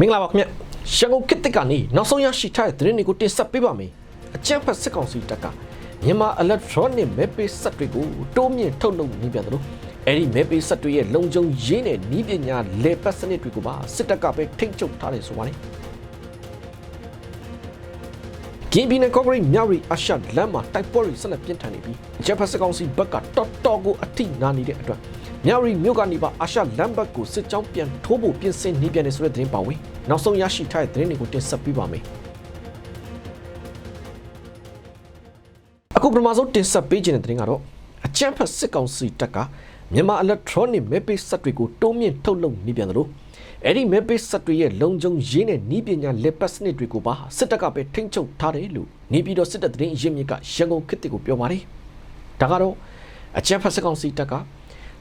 မင်္ဂလာပါခင်ဗျရန်ကုန်ခေတ်သစ်ကနေနောက်ဆုံးရရှိထားတဲ့သတင်းတွေကိုတင်ဆက်ပေးပါမယ်အကြံဖတ်စစ်ကောင်စီတပ်ကမြန်မာ electronic map ဆက်တွေကိုတိုးမြင့်ထုတ်လုပ်နေပြန်တယ်လို့အဲ့ဒီ map ဆက်တွေရဲ့လုံခြုံရေးနဲ့ဤပညာလေပတ်စနစ်တွေကိုပါစစ်တပ်ကပဲထိန်းချုပ်ထားတယ်ဆိုပါတယ်ကင်းဘီနဲ့ကော့ဂရိတ်မြောက်ရီအရှတ်လမ်းမှာတိုက်ပွဲတွေဆက်လက်ပြင်းထန်နေပြီးဂျပန်စစ်ကောင်စီဘက်ကတော်တော်ကိုအထိနာနေတဲ့အတွက် မြောက်ရီမြို့ကနေပါအရှတ်လမ်းဘက်ကိုစစ်ကြောင်းပြန်ထိုးဖို့ပြင်ဆင်နေပြန်တယ်ဆိုတဲ့သတင်းပါဝင်နောက်ဆုံးရရှိထားတဲ့သတင်းတွေကိုတင်ဆက်ပေးပါမယ်အခုပထမဆုံးတင်ဆက်ပေးခြင်းတဲ့သတင်းကတော့အချမ်းဖတ်စစ်ကောင်စီတပ်ကမြန်မာ electronic map ဆက်တွေကိုတိုးမြင့်ထုတ်လုပ်နေပြန်တယ်လို့အဲ့ဒီ map ဆက်တွေရဲ့လုံခြုံရေးနဲ့ဤပညာလက်ပတ်စနစ်တွေကိုပါစစ်တပ်ကပဲထိန်းချုပ်ထားတယ်လို့နေပြည်တော်စစ်တပ်သတင်းရင်းမြစ်ကရန်ကုန်ခေတ်တစ်ကိုပြောပါတယ်ဒါကတော့အချမ်းဖတ်စစ်ကောင်စီတပ်က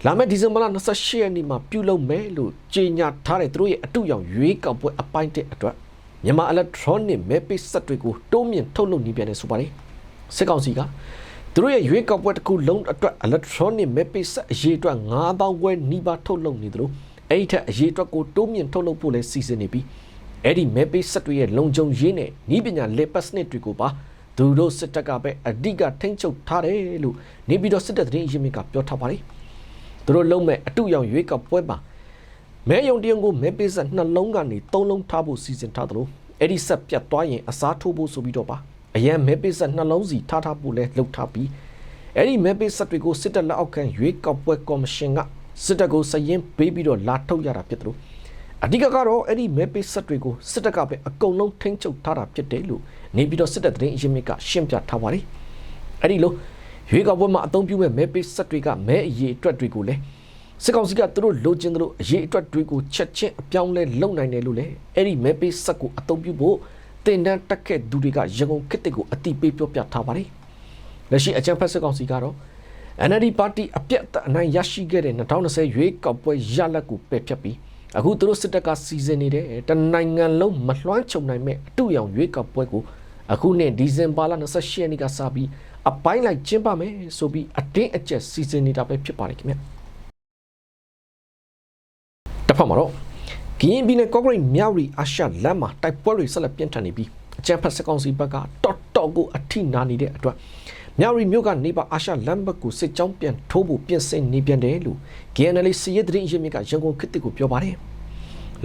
လာမယ့်ဒီဇင်ဘာလ28ရက်နေ့မှာပြုလုပ်မယ်လို့ကြေညာထားတဲ့သူတို့ရဲ့အတူရောင်ရွေးကောက်ပွဲအပိုင်းတဲ့အတွက်မြန်မာ electronic map ဆက်တွေကိုတိုးမြင့်ထုတ်လုပ်နေပြန်တယ်ဆိုပါတယ်စစ်ကောင်စီကသူတို့ရဲ့ရွေးကောက်ပွဲတစ်ခုလုံးအတွက် electronic map ဆက်အရေးအတွက်9000ဝဲနီးပါးထုတ်လုပ်နေသလိုအဲ့ဒီထက်အရေးအတွက်ကိုတိုးမြင့်ထုတ်လုပ်ဖို့လည်းစီစဉ်နေပြီးအဲ့ဒီ map ဆက်တွေရဲ့လုံခြုံရေးနဲ့ဤပညာလက်ပတ်စနစ်တွေကိုပါသူတို့စစ်တပ်ကပဲအဓိကထိန်းချုပ်ထားတယ်လို့နေပြည်တော်စစ်တပ်သတင်းအရင်းမြစ်ကပြောထားပါတယ် သူတို့လုံးမဲ့အတူရောင်ရွေးကောက်ပွဲမှာမဲယုံတယုံကိုမဲပေးဆက်နှလုံးကနေသုံးလုံးထားဖို့စီစဉ်ထားသလိုအဲ့ဒီဆက်ပြတ်သွားရင်အစားထိုးဖို့ဆိုပြီးတော့ပါအရန်မဲပေးဆက်နှလုံးစီထားထားဖို့လဲလှုပ်ထားပြီးအဲ့ဒီမဲပေးဆက်တွေကိုစစ်တပ်လက်အောက်ခံရွေးကောက်ပွဲကော်မရှင်ကစစ်တပ်ကိုစရင်ပေးပြီးတော့လာထုတ်ရတာဖြစ်တယ်လို့အဓိကကတော့အဲ့ဒီမဲပေးဆက်တွေကိုစစ်တပ်ကပဲအကုန်လုံးထိန်းချုပ်ထားတာဖြစ်တယ်လို့နေပြီးတော့စစ်တပ်သတင်းအရင်းမြစ်ကရှင်းပြထားပါတယ်အဲ့ဒီလို ရွေးကောက်ပွဲမှာအသုံးပြုမဲ့မဲပေးဆက်တွေကမဲအရေးအတွက်တွေကိုလည်းစစ်ကောင်စီကသူတို့လိုချင်သလိုအရေးအတွက်တွေကိုချက်ချင်းအပြောင်းလဲလုပ်နိုင်တယ်လို့လည်းအဲ့ဒီမဲပေးဆက်ကိုအသုံးပြုဖို့တင်တန်းတက်ခဲ့သူတွေကရန်ကုန်ခေတ်တစ်ကိုအတိပေးပြောပြထားပါတယ်လက်ရှိအကြံဖက်စစ်ကောင်စီကတော့ NLD ပါတီအပြတ်အနိုင်ရရှိခဲ့တဲ့2020ရွေးကောက်ပွဲရလဒ်ကိုပယ်ဖျက်ပြီးအခုသူတို့စစ်တပ်ကစီစဉ်နေတဲ့တနိုင်ငံလုံးမလွှမ်းခြုံနိုင်မဲ့အတူရောင်ရွေးကောက်ပွဲကိုအခုနှစ်ဒီဇင်ဘာလ28ရက်နေ့ကစပြီး အပိုင်းလိုက်ကျင်းပမယ်ဆိုပြီးအတင်းအကျပ်စီစဉ်နေတာပဲဖြစ်ပါတယ်ခင်ဗျတစ်ဖက်မှာတော့ကရင်ပြည်နယ်ကော့ဂရိတ်မြောက်ရီအာရှလမ်းမှာတိုက်ပွဲတွေဆက်လက်ပြင်းထန်နေပြီးအကြမ်းဖက်စစ်ကောင်စီဘက်ကတော်တော်ကိုအထိနာနေတဲ့အတွက်မြောက်ရီမြို့ကနေပါအာရှလမ်းဘက်ကိုစစ်ကြောင်းပြန်ထိုးဖို့ပြင်ဆင်နေပြန်တယ်လို့ GNL စီရတဲ့ရင်းမြစ်ကရန်ကုန်ခေတ်တစ်ကိုပြောပါတယ်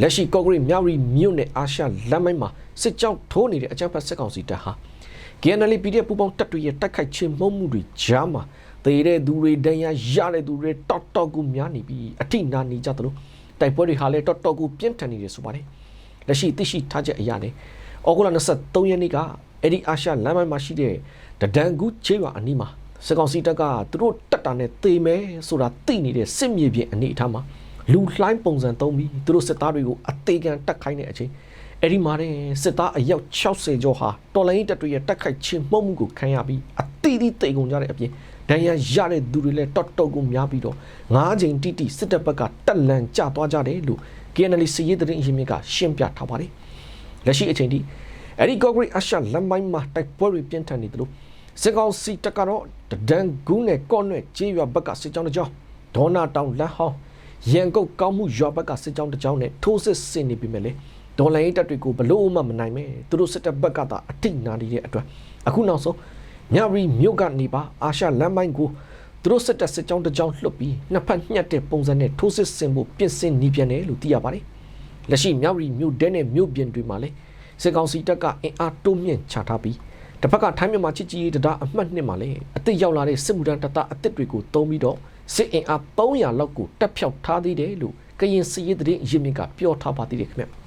လက်ရှိကော့ဂရိတ်မြောက်ရီမြို့နယ်အာရှလမ်းမိုင်းမှာစစ်ကြောင်းထိုးနေတဲ့အကြမ်းဖက်စစ်ကောင်စီတပ်ဟာ GNL PDF ပူပေါင်းတပ်တွေရဲ့တိုက်ခိုက်ခြင်းမှုမှုတွေကြားမှာသေတဲ့သူတွေဒဏ်ရာရတဲ့သူတွေတော်တော်ကိုများနေပြီးအထိနာနေကြသလိုတိုက်ပွဲတွေဟာလည်းတော်တော်ကိုပြင်းထန်နေတယ်ဆိုပါတယ်လက်ရှိသိရှိထားချက်အရနဲ့ဩဂုတ်လ23ရက်နေ့ကအဲ့ဒီအာရှလမ်းမိုင်းမှာရှိတဲ့ဒဒန်ကူချေးရွာအနီးမှာစစ်ကောင်စီတပ်ကသူတို့တက်တာနဲ့တေမဲဆိုတာသိနေတဲ့စစ်မြေပြင်အနေအထားမှာလူလှိုင်းပုံစံသုံးပြီးသူတို့စစ်သားတွေကိုအသေးခံတက်ခိုင်းတဲ့အချိန် အဲ့ဒီမှာတဲ့စစ်သားအယောက်60ကျော်ဟာတော်လိုင်းတပ်တွေရဲ့တက်ခိုက်ခြင်းမှုမှုကိုခံရပြီးအတိအသီးတိတ်ကုန်ကြတဲ့အပြင်ဒဏ်ရာရတဲ့သူတွေလည်းတော်တော်ကိုများပြီးတော့၅ချိန်တိတိစစ်တပ်ဘက်ကတက်လန်ကျသွားကြတယ်လို့ KNL စီရေးတဲ့အရင်မြစ်ကရှင်းပြထားပါတယ်လက်ရှိအချိန်ထိအဲ့ဒီ Concrete အရှလမ်းပိုင်းမှာတိုက်ပွဲတွေပြင်းထန်နေတယ်လို့စစ်ကောင်စီတပ်ကတော့တဒန်ဂူးနဲ့ကော့နွဲ့ကျေးရွာဘက်ကစစ်ကြောင်းတစ်ကြောင်းဒေါနာတောင်လက်ဟောင်းရန်ကုတ်ကောင်းမှုရွာဘက်ကစစ်ကြောင်းတစ်ကြောင်းနဲ့ထိုးစစ်ဆင်နေပြီမဲ့လေ ဒေါ်လာရေးတပ်တွေကိုဘလို့မှမနိုင်မဲ့သူတို့စစ်တပ်ဘက်ကသာအထိနာနေတဲ့အတွက်အခုနောက်ဆုံးညရီမြို့ကနေပါအာရှလမ်းပိုင်းကိုသူတို့စစ်တပ်စစ်ကြောင်းတစ်ကြောင်းလှုပ်ပြီးနှစ်ဖက်ညှက်တဲ့ပုံစံနဲ့ထိုးစစ်ဆင်ဖို့ပြင်ဆင်နေပြန်တယ်လို့သိရပါတယ်လက်ရှိမြောက်ရီမြို့ဒဲနဲ့မြို့ပြင်တွေမှာလည်းစစ်ကောင်စီတပ်ကအင်အားတိုးမြင့်ချထားပြီးတစ်ဖက်ကထိုင်းမြန်မာချစ်ကြည်ရေးတရားအမှတ်နှစ်မှာလည်းအစ်စ်ရောက်လာတဲ့စစ်မှုထမ်းတပ်သားအစ်စ်တွေကိုတုံးပြီးတော့စစ်အင်အား300လောက်ကိုတက်ဖြောက်ထားသေးတယ်လို့ကရင်စီရေးတဲ့ရင်းမြစ်ကပြောထားပါသေးတယ်ခင်ဗျ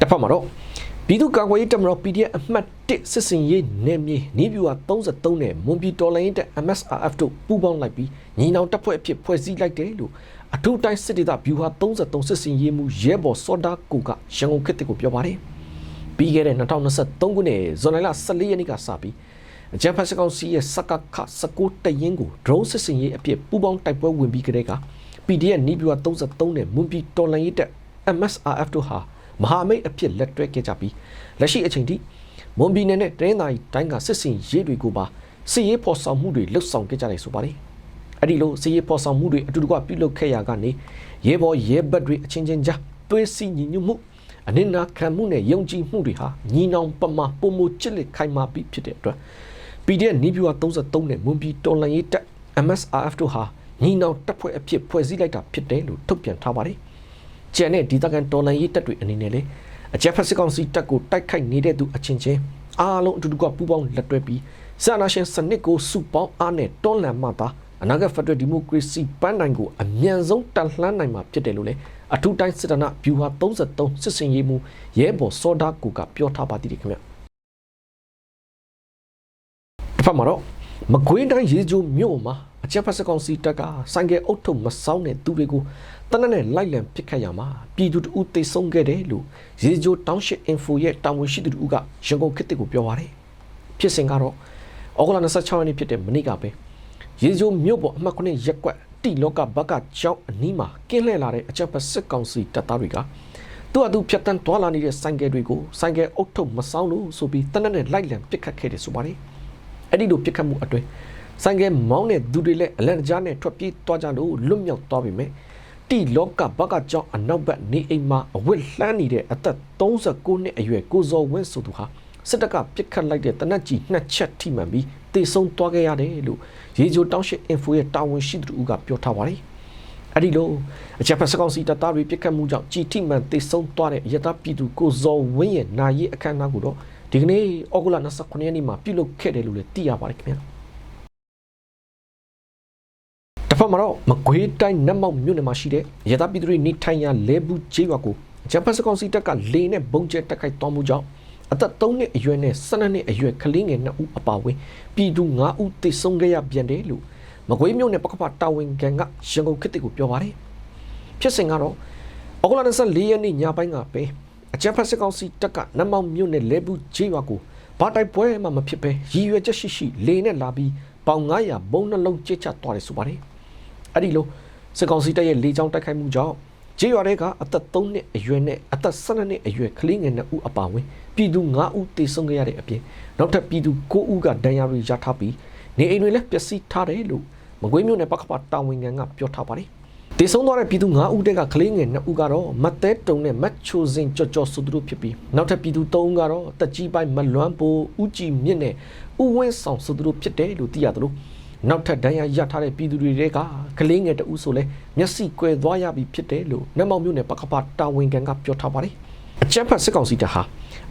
တစ်ဖက်မှာတော့ပြည်သူ့ကာကွယ်ရေးတပ်မတော် PDF အမှတ်1စစ်စင်ရေးနယ်မြေနေပြူဟာ33နဲ့မွန်ပြည်တော်လိုင်းတပ် MSRF တို့ပူးပေါင်းလိုက်ပြီးညီနောင်တပ်ဖွဲ့အဖြစ်ဖွဲ့စည်းလိုက်တယ်လို့အထူးတိုင်းစစ်ဒေသဗျူဟာ33စစ်စင်ရေးမှုရဲဘော်စောဒါကိုကရန်ကုန်ခေတ်ကိုပြောပါတယ်ပြီးခဲ့တဲ့2023ခုနှစ်ဇွန်လ14ရက်နေ့ကစပြီးအကြံဖက်စကောင်စီရဲ့စကခ19တရင်ကို drone စစ်စင်ရေးအဖြစ်ပူးပေါင်းတိုက်ပွဲဝင်ပြီးကြတဲ့က PDF နီးပြူဟာ33နဲ့မွန်ပြည်တော်လိုင်းတပ် MSRF တို့ဟာ မဟာမိတ်အဖြစ်လက်တွဲခဲ့ကြပြီးလက်ရှိအချိန်ထိမွန်ပြည်နယ်နဲ့တိုင်းသားတိုင်းကစစ်စင်ရေးတွေကိုပါစစ်ရေးဖော်ဆောင်မှုတွေလှုပ်ဆောင်ခဲ့ကြတယ်ဆိုပါတယ်အဲ့ဒီလိုစစ်ရေးဖော်ဆောင်မှုတွေအတူတကွပြုလုပ်ခဲ့ရကနေရဲဘော်ရဲဘက်တွေအချင်းချင်းကြားတသွေးစည်းညီညွတ်မှုအနစ်နာခံမှုနဲ့ယုံကြည်မှုတွေဟာညီနောင်ပမာပုံမချစ်လက်ခိုင်မာပြီးဖြစ်တဲ့အတွက် PDF နီးပြူ33နဲ့မွန်ပြည်တော်လှန်ရေးတပ် MSRF တို့ဟာညီနောင်တပ်ဖွဲ့အဖြစ်ဖွဲ့စည်းလိုက်တာဖြစ်တယ်လို့ထုတ်ပြန်ထားပါတယ်။ ကျန်တဲ့ဒေသခံတော်လှန်ရေးတပ်တွေအနေနဲ့လည်းအကြမ်းဖက်စစ်ကောင်စီတပ်ကိုတိုက်ခိုက်နေတဲ့သူအချင်းချင်းအားလုံးအတူတူကပူးပေါင်းလက်တွဲပြီးစာနာရှင်စနစ်ကိုစုပေါင်းအားနဲ့တွန်းလှန်မှသာအနာဂတ်ဖက်ဒရယ်ဒီမိုကရေစီပန်းနိုင်ကိုအမြန်ဆုံးတက်လှမ်းနိုင်မှာဖြစ်တယ်လို့လည်းအထူးတိုင်းစစ်တနဗျူဟာ33စစ်စင်ရေးမှုရဲဘော်စောဒါကူကပြောထားပါသေးတယ်ခင်ဗျတစ်ဖက်မှာတော့မကွေးတိုင်းရေချိုးမြို့မှာ အချက်ဖက်စကောင်စီတပ်ကဆိုင်ကယ်အုပ်ထုပ်မဆောင်တဲ့သူတွေကိုတနက်နဲ့လိုက်လံပစ်ခတ်ရမှာပြည်သူတအုပ်သိဆုံးခဲ့တယ်လို့ရေချိုးတောင်းရှစ်အင်ဖိုရဲ့တာဝန်ရှိသူတို့ကရန်ကုန်ခေတ်တစ်ကိုပြောပါတယ်ဖြစ်စဉ်ကတော့ဩဂုတ်လ26ရက်နေ့ဖြစ်တဲ့မနေ့ကပဲရေချိုးမြို့ပေါ်အမှတ်9ရက်ကွက်တိလောကဘက်ကကျောင်းအနီးမှာကင်းလှည့်လာတဲ့အချက်ဖက်စစ်ကောင်စီတပ်သားတွေကသူ့အတူဖြတ်တန်းသွားလာနေတဲ့ဆိုင်ကယ်တွေကိုဆိုင်ကယ်အုပ်ထုပ်မဆောင်လို့ဆိုပြီးတနက်နဲ့လိုက်လံပစ်ခတ်ခဲ့တယ်ဆိုပါတယ်အဲ့ဒီလိုပစ်ခတ်မှုအတွင်း ဆိုင်ကယ်မောင်းတဲ့သူတွေလည်းအလန့်ကြားနဲ့ထွက်ပြေးသွားကြလို့လွတ်မြောက်သွားပြီမဲ့တိလောကဘကကြောင့်အနောက်ဘက်နေအိမ်မှာအဝတ်လှမ်းနေတဲ့အသက်39နှစ်အရွယ်ကိုဇော်ဝင်းဆိုသူဟာစစ်တပ်ကပစ်ခတ်လိုက်တဲ့တနက်ကြီးနှစ်ချက်ထိမှန်ပြီးတေဆုံးသွားခဲ့ရတယ်လို့ရေဂျိုတောင်းရှိအင်ဖိုရဲ့တာဝန်ရှိသူကပြောထားပါတယ်အဲ့ဒီလိုအချက်ဖက်စကောင်စီတပ်သားတွေပစ်ခတ်မှုကြောင့်ကြီးထိမှန်တေဆုံးသွားတဲ့ရတပြည်သူကိုဇော်ဝင်းရဲ့နာရီအခမ်းအနားကိုတော့ဒီကနေ့ဩဂုတ်လ29ရက်နေ့မှာပြုလုပ်ခဲ့တယ်လို့လည်းသိရပါတယ်ခင်ဗျာ တစ်ဖက်မှာတော့မကွေးတိုင်းနတ်မောက်မြို့နယ်မှာရှိတဲ့ရတပြည်သူတွေနေထိုင်ရာလဲဘူးကျေးရွာကိုဂျပန်စကောင်စီတပ်ကလေနဲ့ဘုံကျဲတက်ခိုက်တော်မူကြောင်းအသက်3နှစ်အရွယ်နဲ့12နှစ်အရွယ်ကလေးငယ်2ဦးအပါအဝင်ပြည်သူ9ဦးသေဆုံးခဲ့ရပြန်တယ်လို့မကွေးမြို့နယ်ပကပတာဝန်ခံကရန်ကုန်ခေတ်ကိုပြောပါတယ်ဖြစ်စဉ်ကတော့ဩဂုတ်လ24ရက်နေ့ညပိုင်းကပဲအကြမ်းဖက်စစ်ကောင်စီတပ်ကနတ်မောင်မြို့နယ်လဲဘူးကျေးရွာကိုဘာတိုက်ပွဲမှမဖြစ်ပဲရည်ရွယ်ချက်ရှိရှိလေနဲ့လာပြီးပေါင်900ဘုံနှလုံးကျစ်ချသွားတယ်ဆိုပါတယ် အဲ့ဒီလိုစစ်ကောင်စီတပ်ရဲ့လေကြောင်းတိုက်ခိုက်မှုကြောင့်ကျေးရွာတွေကအသက်3နှစ်အရွယ်နဲ့အသက်12နှစ်အရွယ်ကလေးငယ်2ဦးအပါအဝင်ပြည်သူ9ဦးသေဆုံးခဲ့ရတဲ့အပြင်နောက်ထပ်ပြည်သူ9ဦးကဒဏ်ရာတွေရထားပြီးနေအိမ်တွေလည်းပျက်စီးထားတယ်လို့မကွေးမြို့နယ်ပကပတာဝန်ခံကပြောထားပါတယ်တည်ဆုံးသွားတဲ့ပြည်သူ9ဦးတက်ကကလေးငယ်2ဦးကတော့မတ်တဲတုံနဲ့မတ်ချိုစင်ကြော်ကြော်ဆိုသူတို့ဖြစ်ပြီးနောက်ထပ်ပြည်သူ3ဦးကတော့တက်ကြီးပိုင်းမလွမ်းပိုးဦးကြည်မြင့်နဲ့ဦးဝင်းဆောင်ဆိုသူတို့ဖြစ်တယ်လို့သိရတယ်လို့ နောက်ထပ်ဒဏ်ရာရထားတဲ့ပြည်သူတွေကကလေးငယ်တဦးဆိုလဲမျက်စိကွယ်သွားရပြီဖြစ်တယ်လို့နတ်မောင်မြို့နယ်ပကပတာဝန်ခံကပြောထားပါတယ်အကြမ်းဖက်စစ်ကောင်စီတပ်ဟာ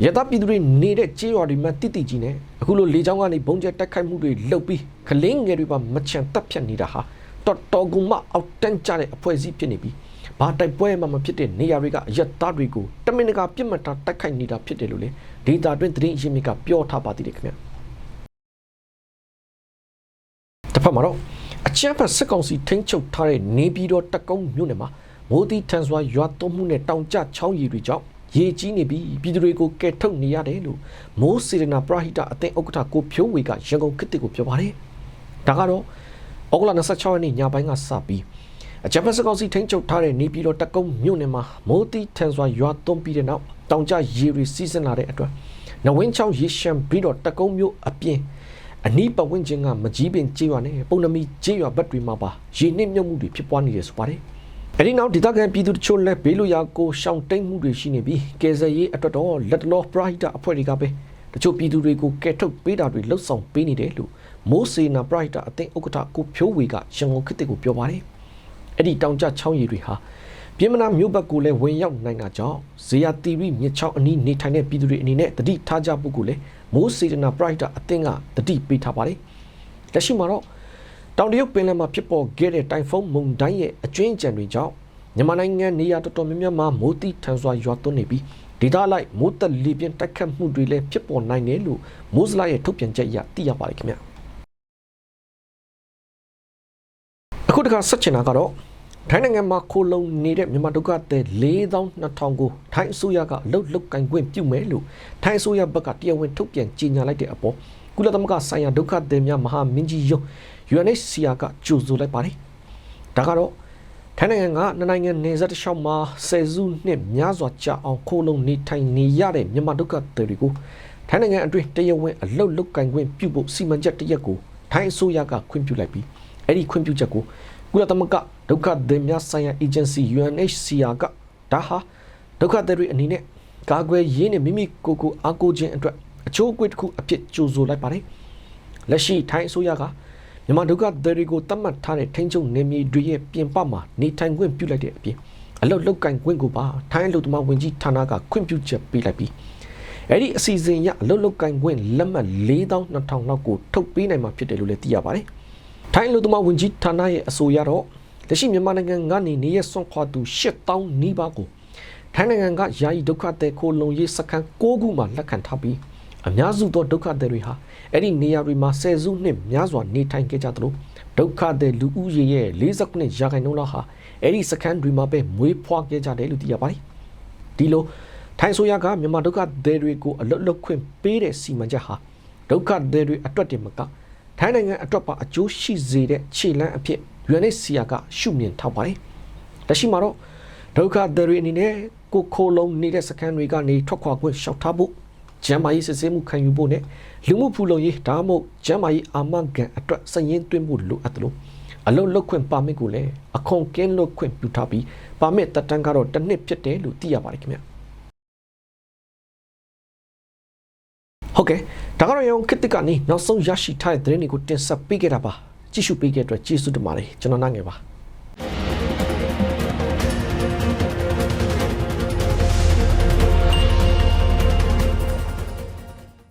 ရသပြည်သူတွေနေတဲ့ကြေးရွာတွေမှာတိတိကြီးနဲ့အခုလိုလေကြောင်းကနေဘုံကျဲတိုက်ခိုက်မှုတွေလုပ်ပြီးကလင်းငယ်တွေပါမချန်တက်ဖြတ်နေတာဟာတော်တော်ကုမအောက်တန်းကြတဲ့အဖွဲ့အစည်းဖြစ်နေပြီးဘာတိုက်ပွဲမှမဖြစ်တဲ့နေရာတွေကရက်သားတွေကိုတမင်တကာပြစ်မှတ်ထားတိုက်ခိုက်နေတာဖြစ်တယ်လို့လေဒေတာတွင်သတင်းအရင်းမြစ်ကပြောထားပါသေးတယ်ခင်ဗျ ဖက်မှာတော့အချမ်းဖက်စစ်ကောင်စီထိန်းချုပ်ထားတဲ့နေပြည်တော်တကုံးမြို့နယ်မှာမိုးတီထန်စွာရွာသွန်းမှုနဲ့တောင်ကျချောင်းရည်တွေကြောင့်ရေကြီးနေပြီးပြည်သူတွေကိုကယ်ထုတ်နေရတယ်လို့မိုးစေရနာပရဟိတအသင်းဥက္ကဋ္ဌကိုဖြိုးဝေကရန်ကုန်ခေတ်ကိုပြောပါတယ်။ဒါကတော့ဩဂုတ်လ26ရက်နေ့ညပိုင်းကစပြီးအကြမ်းဖက်စကောင်စီထိန်းချုပ်ထားတဲ့နေပြည်တော်တကုံးမြို့နယ်မှာမိုးတီထန်စွာရွာသွန်းပြီးတဲ့နောက်တောင်ကျရေတွေစီးဆင်းလာတဲ့အတွက်နဝင်းချောင်းရေရှမ်းပြီးတော့တကုံးမြို့အပြင် အနီးပတ်ဝန်းကျင်ကမကြီးပင်ကျေးရွာနဲ့ပုံနမီကျေးရွာဘက်တွေမှာပါရေနစ်မြုပ်မှုတွေဖြစ်ပွားနေတယ်ဆိုပါတယ်။အဲဒီနောက်ဒေသခံပြည်သူတချို့လည်းဘေးလွရာကိုရှောင်တိန်မှုတွေရှိနေပြီးကယ်ဆယ်ရေးအတွက်တော့လက်တလောပရိုက်တာအဖွဲ့တွေကပဲတချို့ပြည်သူတွေကိုကယ်ထုတ်ပေးတာတွေလှုပ်ဆောင်ပေးနေတယ်လို့မိုးစေနာပရိုက်တာအသင်းဥက္ကဋ္ဌကိုဖြိုးဝေကရန်ကုန်ခေတ်ကိုပြောပါတယ်။အဲ့ဒီတောင်ကျချောင်းရည်တွေဟာပြည်မနာမြို့ဘက်ကိုလည်းဝင်ရောက်နိုင်တာကြောင့်ဇေယတီရီမြစ်ချောင်းအနီးနေထိုင်တဲ့ပြည်သူတွေအနေနဲ့တတိထားကြဖို့ကိုလည်း မိုးစေနာပရိုက်တာအသင်းကတတိပေးထားပါတယ်။လက်ရှိမှာတော့တောင်တရုတ်ပင်လယ်မှာဖြစ်ပေါ်ခဲ့တဲ့တိုင်ဖုန်းမုန်တိုင်းရဲ့အကျွင်းကြံတွေကြောင့်မြန်မာနိုင်ငံနေရာတော်တော်များများမှာမိုးတိထန်စွာရွာသွန်းနေပြီးဒေသလိုက်မိုးတက်လေပြင်းတိုက်ခတ်မှုတွေလည်းဖြစ်ပေါ်နိုင်တယ်လို့မိုးစလာရဲ့ထုတ်ပြန်ချက်အရသိရပါတယ်ခင်ဗျအခုတခါဆက်ချင်တာကတော့ ထိုင်းနိုင်ငံမှာခိုလုံနေတဲ့မြန်မာဒုက္ခသည်4200ကိုထိုင်းအစိုးရကလှုပ်လှုပ်ကန်ခွင့်ပြုမယ်လို့ထိုင်းအစိုးရဘက်ကတရားဝင်ထုတ်ပြန်ကြေညာလိုက်တဲ့အပေါ်ကုလသမဂ္ဂဆိုင်ရာဒုက္ခသည်များမဟာမင်းကြီးရုံး UNHCR ကကြိုဆိုလိုက်ပါတယ်ဒါကတော့ထိုင်းနိုင်ငံကနိုင်ငံနေဆက်တစ်လျှောက်မှာဆယ်စုနှစ်များစွာကြာအောင်ခိုးလုံနေထိုင်နေရတဲ့မြန်မာဒုက္ခသည်တွေကိုထိုင်းနိုင်ငံအတွင်းတရားဝင်အလုတ်လုတ်ကင်ခွင့်ပြုဖို့စီမံချက်တစ်ရက်ကိုထိုင်းအစိုးရကခွင့်ပြုလိုက်ပြီးအဲ့ဒီခွင့်ပြုချက်ကိုကုလသမဂ္ဂ ဒုက္ခသည်များဆိုင်ရာ agency UNHCR ကဒါဟာဒုက္ခသည်တွေအနေနဲ့ကာကွယ်ရေးနဲ့မိမိကိုယ်ကိုအားကိုးခြင်းအတွက်အချိုးအကွေ့တစ်ခုအဖြစ်ကြိုဆိုလိုက်ပါတယ်လက်ရှိထိုင်းအစိုးရကမြန်မာဒုက္ခသည်တွေကိုတတ်မှတ်ထားတဲ့ထိန်းချုပ်နေမြေတွေရဲ့ပြင်ပမှာနေထိုင်ခွင့်ပြုလိုက်တဲ့အပြင်အလုတ်လုတ်ကင်ခွင့်ကိုပါထိုင်းအလုတ်သမားဝင်ကြီးဌာနကခွင့်ပြုချက်ပေးလိုက်ပြီးအဲ့ဒီအစီအစဉ်ရအလုတ်လုတ်ကင်ခွင့်လက်မှတ်4200လောက်ကိုထုတ်ပေးနိုင်မှာဖြစ်တယ်လို့လည်းသိရပါတယ်ထိုင်းအလုတ်သမားဝင်ကြီးဌာနရဲ့အဆိုအရတော့ လက်ရှိမြန်မာနိုင်ငံကနေနေရဆွန့်ခွာသူ8000နီးပါးကိုထိုင်းနိုင်ငံကယာယီဒုက္ခသည်ခိုလုံရေးစခန်း၉ခုမှလက်ခံထားပြီးအများစုသောဒုက္ခသည်တွေဟာအဲ့ဒီနေရာတွေမှာဆယ်စုနှစ်များစွာနေထိုင်ခဲ့ကြသလိုဒုက္ခသည်လူဦးရေရဲ့49ရာခိုင်နှုန်းလောက်ဟာအဲ့ဒီစခန်းတွေမှာပဲမွေးဖွားခဲ့ကြတယ်လို့သိရပါတယ်။ဒီလိုထိုင်းဆိုရကမြန်မာဒုက္ခသည်တွေကိုအလွတ်လွတ်ခွင့်ပေးတဲ့စီမံချက်ဟာဒုက္ခသည်တွေအတွက်တင်မကထိုင်းနိုင်ငံအတွက်ပါအကျိုးရှိစေတဲ့ခြေလှမ်းအဖြစ် UNHCR ကရှုမြင်ထားပါတယ်။လက်ရှိမှာတော့ဒုက္ခသည်တွေအနေနဲ့ကိုယ်ခိုလုံနေတဲ့စခန်းတွေကနေထွက်ခွာခွင့်ရှောက်ထားဖို့ကျမ်းမာရေးစစ်ဆေးမှုခံယူဖို့နဲ့လူမှုဖူလုံရေးဒါမှမဟုတ်ကျမ်းမာရေးအာမခံအတွက်စည်ရင်းသွင်းဖို့လိုအပ်တယ်လို့အလုပ်လုပ်ခွင့်ပါမစ်ကိုလည်းအခွန်ကင်းလွတ်ခွင့်ပြုထားပြီးပါမစ်တက်တန်းကတော့တစ်နှစ်ဖြစ်တယ်လို့သိရပါတယ်ခင်ဗျဟုတ်ကဲ့ဒါကတော့ရောင်ခစ်တစ်ကနေနောက်ဆုံးရရှိထားတဲ့သတင်းတွေကိုတင်ဆက်ပေးခဲ့တာပါ ကြည့်ရှုပေးခဲ့တဲ့အတွက်ကျေးဇူးတင်ပါတယ်ကျွန်တော်နိုင်ငယ်ပါ